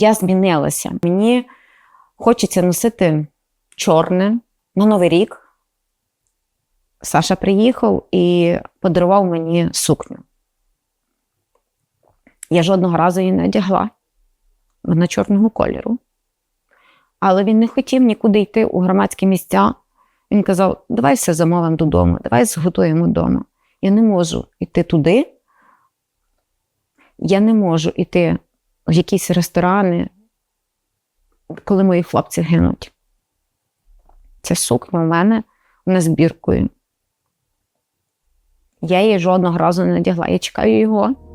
Я змінилася. Мені хочеться носити чорне на Новий рік. Саша приїхав і подарував мені сукню. Я жодного разу її не одягла. Вона чорного кольору. Але він не хотів нікуди йти у громадські місця. Він казав: давай все замовимо додому, давай зготуємо вдома. Я не можу йти туди. Я не можу йти в якісь ресторани, коли мої хлопці гинуть. Ця сукня у мене вона збіркою. Я її жодного разу не надягла. Я чекаю його.